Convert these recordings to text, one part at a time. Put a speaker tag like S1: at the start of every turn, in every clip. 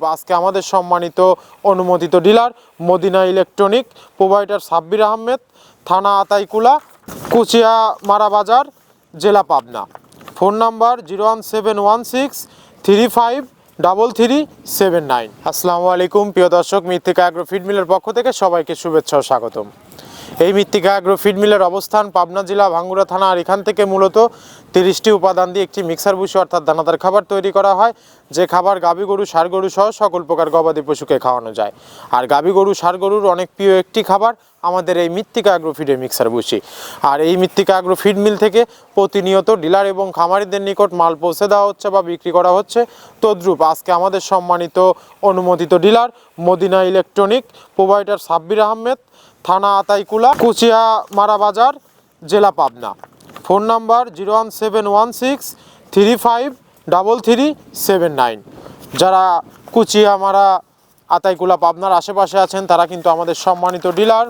S1: তদ্রূপ আজকে আমাদের সম্মানিত অনুমোদিত dealer Madina electronic provider Sabbir Ahmed, থানা আতাইকুলা, কুচিয়া মারা বাজার, জেলা Pabna. Phone number zero one seven one six three five double three seven nine. আসসালামু আলাইকুম, প্রিয় দর্শক মৃত্তিকা অ্যাগ্রো ফিড মিলের পক্ষ থেকে সবাইকে শুভেচ্ছা ও স্বাগতম। এই মৃত্তিকা অ্যাগ্রো ফিড মিলের অবস্থান পাবনা জেলা ভাঙ্গুড়া থানা, আর এখান থেকে মূলত তিরিশটি উপাদান দিয়ে একটি মিক্সার ভুষি অর্থাৎ দানাদার খাবার তৈরি করা হয়। যে খাবার গাভী গরু, ষাঁড় গরু সহ সকল প্রকার গবাদি পশুকে খাওয়ানো যায়। আর গাভী গরু, ষাঁড় গরুর অনেক প্রিয় একটি খাবার আমাদের এই মৃত্তিকা অ্যাগ্রো ফিডের মিক্সার ভুষি আর এই মৃত্তিকা অ্যাগ্রো ফিড মিল থেকে প্রতিনিয়ত ডিলার এবং খামারিদের নিকট মাল পৌঁছে দেওয়া হচ্ছে বা বিক্রি করা হচ্ছে। তদ্রূপ আজকে আমাদের সম্মানিত অনুমোদিত dealer Madina electronic provider Sabbir Ahmed, থানা আতাইকুলা, কুচিয়া মারা বাজার, জেলা Pabna. Phone number zero one seven one six three five double three seven nine. যারা কুচিয়া মারা আতাইকুলা পাবনার আশেপাশে আছেন, তারা কিন্তু আমাদের সম্মানিত ডিলার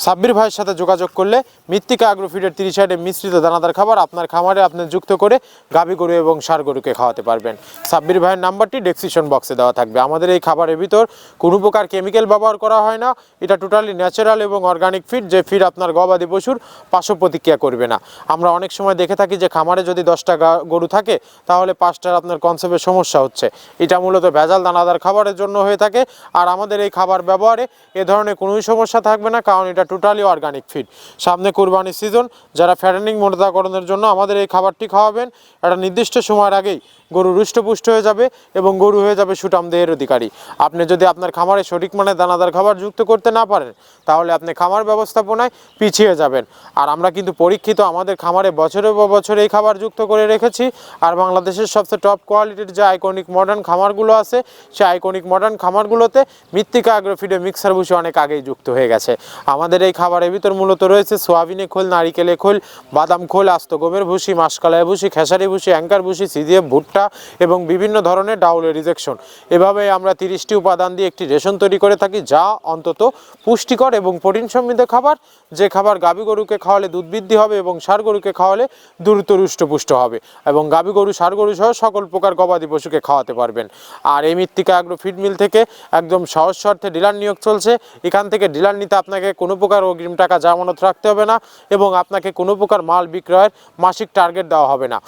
S1: সাব্বির ভাইয়ের সাথে যোগাযোগ করলে মৃত্তিকা আগ্রোফিডের তিরিশ সাইডে মিশ্রিত দানাদার খাবার আপনার খামারে আপনি যুক্ত করে গাভী গরু এবং ষাঁড় গরুকে খাওয়াতে পারবেন। সাব্বির ভাইয়ের নাম্বারটি ডেসক্রিপশন বক্সে দেওয়া থাকবে। আমাদের এই খাবারের ভিতর কোনো প্রকার কেমিক্যাল ব্যবহার করা হয় না। এটা টোটালি ন্যাচারাল এবং অর্গানিক ফিড, যে ফিড আপনার গবাদি পশুর পার্শ্ব প্রতিক্রিয়া করবে না। আমরা অনেক সময় দেখে থাকি যে খামারে যদি দশটা গরু থাকে, তাহলে পাঁচটার আপনার কনসেপ্টের সমস্যা হচ্ছে। এটা মূলত ভেজাল দানাদার খাবারের জন্য হয়ে থাকে। আর আমাদের এই খাবার ব্যবহারে এ ধরনের কোনোই সমস্যা থাকবে না, কারণ এটা টোটালি অর্গানিক ফিড। সামনে কুরবানি সিজন যারা ফ্যাটেনিং মোটাকরণের জন্য আমাদের এই খাবারটি খাওয়াবেন, একটা নির্দিষ্ট সময়ের আগেই গরু রুষ্টপুষ্ট হয়ে যাবে এবং গরু হয়ে যাবে সুটাম দেহের অধিকারী। আপনি যদি আপনার খামারে সঠিক মানে দানাদার খাবার যুক্ত করতে না পারেন, তাহলে আপনি খামার ব্যবস্থাপনায় পিছিয়ে যাবেন। আর আমরা কিন্তু পরীক্ষিত, আমাদের খামারে বছরের পর বছর এই খাবার যুক্ত করে রেখেছি। আর বাংলাদেশের সবচেয়ে টপ কোয়ালিটির যে আইকনিক মডার্ন খামারগুলো আছে, সেই আইকনিক মডার্ন খামারগুলোতে মৃত্তিকা আগ্রোফিডে মিক্সার ভুষি অনেক আগেই যুক্ত হয়ে গেছে। আমাদের এই খাবারের ভিতর মূলত রয়েছে সোয়াবিনে খোল, নারিকেলে খোল, বাদাম খোল, আস্ত গমের ভুসি মাসকালায় ভুসি, খেসারি ভুসি, অ্যাঙ্কার ভুসি সিজিএফ ভুট্টা এবং বিভিন্ন ধরনের ডাউলের রিজেকশন। এভাবে আমরা তিরিশটি উপাদান দিয়ে একটি রেশন তৈরি করে থাকি, যা অন্তত পুষ্টিকর এবং প্রোটিন সমৃদ্ধ খাবার। যে খাবার গাভী গরুকে খাওয়ালে দুধ বৃদ্ধি হবে এবং ষাঁড় গরুকে খাওয়ালে দ্রুত রুষ্টপুষ্ট হবে এবং গাভী গরু, ষাঁড় গরু সহ সকল প্রকার গবাদি পশুকে খাওয়াতে পারবেন। আর এই মৃত্তিকা আগ্রো ফিড মিল থেকে একদম সহজ শর্তে ডিলার নিয়োগ চলছে। এখান থেকে ডিলার নিতে আপনাকে কোনো প্রকার অগ্রিম টাকা জামানত রাখতে হবে না। এবং আপনাকে কোনো প্রকার মাল বিক্রয়ের মাসিক টার্গেট দেওয়া হবে না।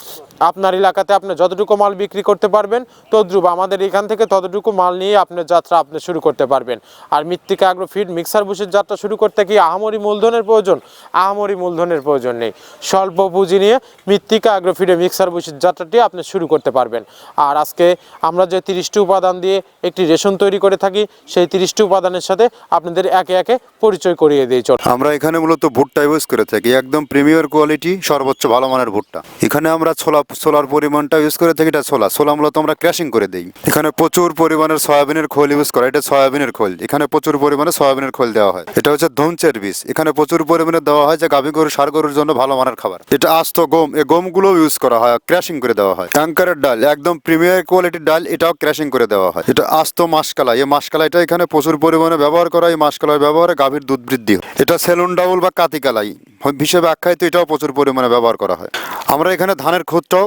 S1: আপনার এলাকাতে আপনি যতটুকু মাল বিক্রি করতে পারবেন, তদ্রুপ আমাদের এখান থেকে ততটুকু মাল নিয়ে আপনার যাত্রা আপনি শুরু করতে পারবেন। আর মৃত্তিকা আগ্রো ফিড মিক্সার বুসের যাত্রা শুরু করতে কি আহামরি মূলধনের প্রয়োজন, আহামরি মূলধনের প্রয়োজন নেই। স্বল্প পুঁজি নিয়ে মৃত্তিকা আগ্রো ফিডে মিক্সার বুসের যাত্রাটি আপনি শুরু করতে পারবেন। আর আজকে আমরা যে তিরিশটি উপাদান দিয়ে একটি রেশন তৈরি করে থাকি, সেই তিরিশটি উপাদানের সাথে আপনাদের একে একে পরিচয় করিয়ে দিই চল
S2: আমরা এখানে মূলত ভুট্টা ইউজ করে থাকি। একদম প্রিমিয়ার কোয়ালিটি সর্বোচ্চ ভালো মানের ভুট্টা। এখানে আমরা ছোলা, ছোলার পরিমাণটা ইউজ করে থাকি, এটা ছোলা। ছোলা মূলত আমরা ক্র্যাশিং করে দিই। এখানে প্রচুর পরিমাণের সয়াবিনের খোল ইউজ করা এটা সয়াবিনের খোল। এখানে প্রচুর পরিমাণে সয়াবিনের খোল দেওয়া হয়। এটা হচ্ছে ধনচের বীজ। এখানে প্রচুর পরিমাণে দেওয়া হয় যে গাভী গরু সার গরুর জন্য ভালো মানের খাবার। এটা আস্ত গম। এই গমগুলো ইউজ করা হয় ক্র্যাশিং করে দেওয়া হয়। ট্যাঙ্কারের ডাল, একদম প্রিমিয়ার কোয়ালিটির ডাল, এটাও ক্র্যাশিং করে দেওয়া হয়। এটা আস্ত মাসকালা এই মাসকালাইটা এখানে প্রচুর পরিমাণে ব্যবহার করা এই মাসকালাই ব্যবহারে গাভীর দুধ বৃদ্ধি। এটা সেলুন ডাউল বা কাতিকালাই হিসেবে আখ্যায়িত এটাও প্রচুর পরিমাণে ব্যবহার করা হয়। আমরা এখানে ধানের খুদটাও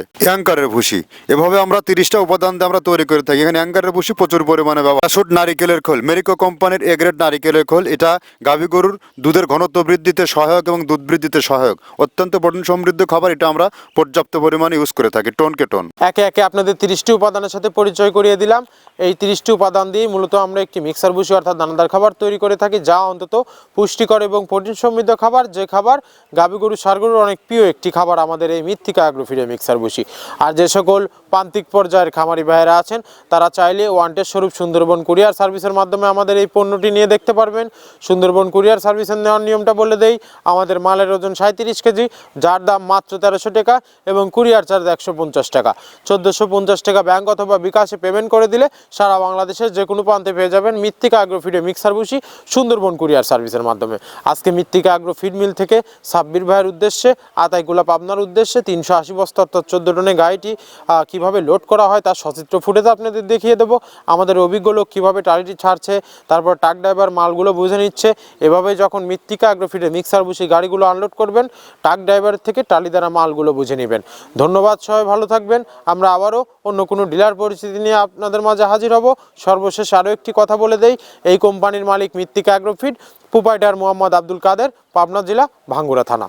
S2: অ্যাঙ্কারের ভুসি। এভাবে আমরা তিরিশটা উপাদান দিয়ে আমরা তৈরি করে থাকি। এখানে অ্যাঙ্কারের ভুসি প্রচুর পরিমাণে ব্যবহার নারিকেলের খোল। মেরিকো কোম্পানির এ গ্রেড নারিকেলের খোল। এটা গাভী গরুর দুধের ঘনত্ব বৃদ্ধিতে সহায়ক এবং দুধ বৃদ্ধিতে সহায়ক। অত্যন্ত প্রোটিন সমৃদ্ধ খাবার। এটা আমরা পর্যাপ্ত পরিমাণে ইউজ করে থাকি টনকে টন।
S1: একে একে আপনাদের তিরিশটি উপাদানের সাথে পরিচয় করিয়ে দিলাম। এই তিরিশটি উপাদান দিয়ে মূলত আমরা একটি মিক্সার ভুসি অর্থাৎ দানাদার খাবার তৈরি করে থাকি, যা অন্তত পুষ্টিকর এবং প্রোটিন সমৃদ্ধ খাবার। যে খাবার গাভী গরু, সার গরুর অনেক প্রিয় একটি খাবার। আমাদের এই মৃত্তিকা আগ্রোফিডে মিক্সার ভুসি। বসি আর যে সকল প্রান্তিক পর্যায়ের খামারি ভাইয়েরা আছেন, তারা চাইলে ওয়ান্টের স্বরূপ সুন্দরবন কুরিয়ার সার্ভিসের মাধ্যমে আমাদের এই পণ্যটি নিয়ে দেখতে পারবেন। সুন্দরবন কুরিয়ার সার্ভিসের নেওয়ার নিয়মটা বলে দেই, আমাদের মালের ওজন সাঁত্রিশ কেজি, যার দাম মাত্র তেরোশো টাকা এবং কুরিয়ার চার্জ একশো পঞ্চাশ টাকা। চোদ্দোশো পঞ্চাশ টাকা ব্যাংক অথবা বিকাশে পেমেন্ট করে দিলে সারা বাংলাদেশের যে কোনো প্রান্তে পেয়ে যাবেন মৃত্তিকা আগ্রোফিডে মিক্সার বসি সুন্দরবন কুরিয়ার সার্ভিসের মাধ্যমে। আজকে মৃত্তিকা আগ্রো ফিড মিল থেকে সাব্বির ভাইয়ের উদ্দেশ্যে, আতাইকুলা পাবনার উদ্দেশ্যে তিনশো আশি বস্তা অর্থাৎ চোদ্দ টনে গাড়িটি কীভাবে লোড করা হয় তার সচিত্র ফুটেজ আপনাদের দেখিয়ে দেবো। আমাদের অভিজ্ঞ লোক কীভাবে টালিটি ছাড়ছে, তারপর ট্রাক ড্রাইভার মালগুলো বুঝে নিচ্ছে। এভাবে যখন মৃত্তিকা আগ্রোফিডে মিক্সার বসি গাড়িগুলো আনলোড করবেন ট্রাক ড্রাইভার থেকে টালি দ্বারা মালগুলো বুঝে নেবেন। ধন্যবাদ, সবাই ভালো থাকবেন। আমরা আবারও অন্য কোনো ডিলার পরিস্থিতি নিয়ে আপনাদের মাঝে হাজির হব। সর্বশেষ আরও একটি কথা বলে দেই, এই কোম্পানির মালিক Mrittika agro feed proprietor Mohammad Abdul Kader, Pabna জেলা ভাঙ্গুড়া থানা।